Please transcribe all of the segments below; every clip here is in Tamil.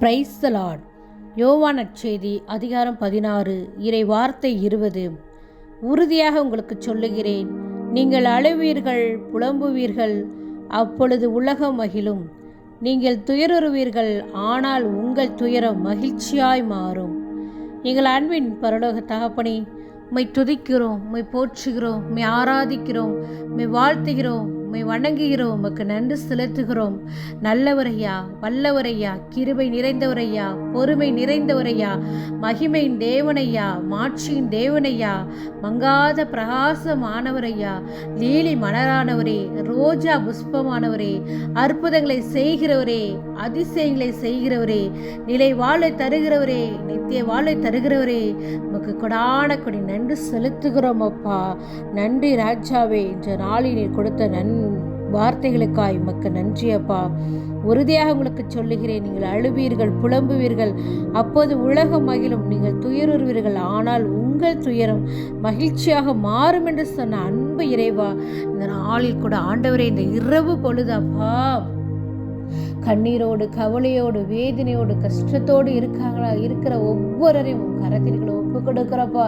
பிரைஸ் லார்ட் யோவான செய்தி அதிகாரம் பதினாறு இறை வார்த்தை இருபது. உறுதியாக உங்களுக்கு சொல்லுகிறேன் நீங்கள் அழுவீர்கள் புலம்புவீர்கள் அப்பொழுது உலகம் மகிழும். நீங்கள் துயருவீர்கள் ஆனால் உங்கள் துயரம் மகிழ்ச்சியாய் மாறும். எங்கள் அன்பின் பரலோக தகப்பனே உம்மை துதிக்கிறோம் உம்மை போற்றுகிறோம் உம்மை ஆராதிக்கிறோம் உம்மை வாழ்த்துகிறோம். உம்மை வணங்குகிறோம் உமக்கு நன்றி செலுத்துகிறோம். நல்லவரையா வல்லவரையா கிருபை நிறைந்தவரையா பொறுமை நிறைந்தவரையா மகிமையின் தேவனையா மாட்சியின் தேவனையா மங்காத பிரகாசமானவரையா லீலி மலரானவரே ரோஜா புஷ்பமானவரே அற்புதங்களை செய்கிறவரே அதிசயங்களை செய்கிறவரே நிலை வாழை தருகிறவரே நித்திய வாழ்வை தருகிறவரே உமக்கு கொடான கொடி நன்றி செலுத்துகிறோம் அப்பா நன்றி ராஜாவே இன்ற நாளில் நீர் கொடுத்த நன் வார்த்தைகளுக்காய் உமக்கு நன்றி அப்பா உறுதியாக உங்களுக்கு சொல்லுகிறேன் நீங்கள் அழுவீர்கள் புலம்புவீர்கள். அப்போது உலகம் மகிழும் நீங்கள் துயருவீர்கள் ஆனால் உங்கள் துயரம் மகிழ்ச்சியாக மாறும் என்று சொன்ன அன்பு இறைவா இந்த நாளில் கூட ஆண்டவரே இந்த இரவு பொழுது அப்பா. கண்ணீரோடு கவலையோடு வேதனையோடு கஷ்டத்தோடு இருக்காங்களா? இருக்கிற ஒவ்வொருவரையும் உன் கரத்திற்கு ஒப்பு கொடுக்குறப்போ.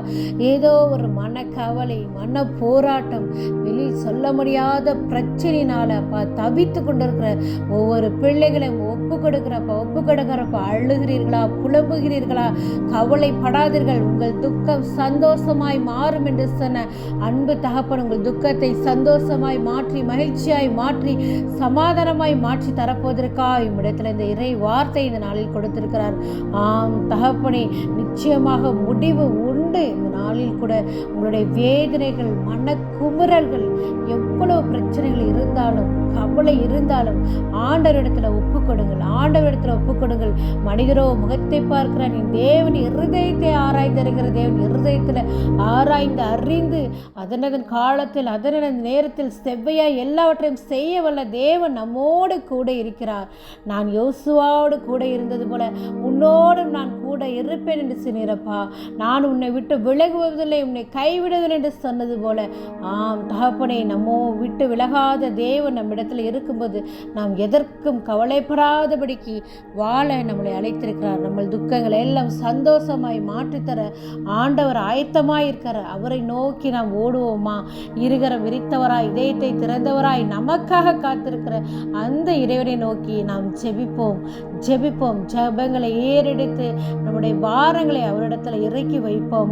ஏதோ ஒரு மன கவலை மன போராட்டம் வெளியில் சொல்ல முடியாத பிரச்சனையினால அப்பா தவித்து கொண்டிருக்கிற ஒவ்வொரு பிள்ளைகளையும் ஒப்பு கொடுக்குறப்ப ஒப்பு கொடுக்குறப்பா. அழுகிறீர்களா? புலம்புகிறீர்களா? கவலைப்படாதீர்கள். உங்கள் துக்கம் சந்தோஷமாய் மாறும் என்று சொன்ன அன்பு தகப்பன் உங்கள் துக்கத்தை சந்தோஷமாய் மாற்றி மகிழ்ச்சியாய் மாற்றி சமாதானமாய் மாற்றி தரப்போவதற்காக இம்மிடத்தில் இந்த இறை வார்த்தை இந்த நாளில் கொடுத்திருக்கிறார். ஆம் தகப்பனே நிச்சயமாக முடிவு கொண்டு இந்த நாளில் கூட உங்களுடைய வேதனைகள் மனக்குமுறல்கள் எவ்வளவு பிரச்சனைகள் இருந்தாலும் கவலை இருந்தாலும் ஆண்டவரிடத்துல ஒப்பு கொடுங்கள். ஆண்டவரிடத்துல ஒப்பு கொடுங்கள். மனிதரோ முகத்தை பார்க்கிறான் என் தேவன் இருதயத்தை ஆராய்ந்திருக்கிற தேவன் இருதயத்தில் ஆராய்ந்து அறிந்து அதனதன் காலத்தில் அதனதன் நேரத்தில் செவ்வையாய் எல்லாவற்றையும் செய்ய வல்ல தேவன் நம்மோடு கூட இருக்கிறார். நான் யோசுவாவோடு கூட இருந்தது போல உன்னோடும் நான் கூட இருப்பேன் என்று சொன்னீரப்பா நான் உன்னை விட்டு விலகுவதில்லை உன்னை கைவிடுவதில்லை என்று சொன்னது போல. ஆம் தகப்பனை நம்மோ விட்டு விலகாத தேவன் நம்மிடத்தில் இருக்கும்போது நாம் எதற்கும் கவலைப்படாதபடிக்கு வாழ நம்மளை அழைத்திருக்கிறார். நம்ம துக்கங்களை எல்லாம் சந்தோஷமாய் மாற்றித்தர ஆண்டவர் ஆயத்தமாய் இருக்கிற அவரை நோக்கி நாம் ஓடுவோமா? இருகரம் விரித்தவராய் இதயத்தை திறந்தவராய் நமக்காக காத்திருக்கிற அந்த இறைவனை நோக்கி நாம் ஜெபிப்போம். ஜெபிப்போம். ஜெபங்களை ஏறெடுத்து நம்முடைய பாரங்களை அவரிடத்தில் இறக்கி வைப்போம்.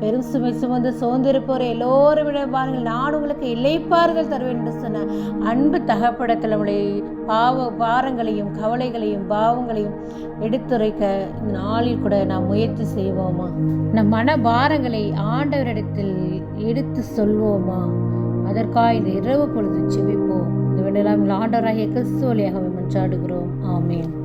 பெரும் சுமை சுமந்து சோர்ந்திருப்போர் எல்லோரும் விட பாருங்கள். நான் உங்களுக்கு இலைப்பாறுதல் தருவேன் என்று சொன்ன அன்பு தகப்படத்தில் உடைய பாவ பாரங்களையும் கவலைகளையும் பாவங்களையும் எடுத்துரைக்க நாளில் கூட நாம் முயற்சி செய்வோமா? நம் மன பாரங்களை ஆண்டவரிடத்தில் எடுத்து சொல்வோமா? அதற்காக இந்த இரவு பொழுது செவிப்போம் இந்த வெள்ளெல்லாம் ஆண்டவராகிய கிறிஸ்துவலியாக மன்றாடுகிறோம் ஆமேன்.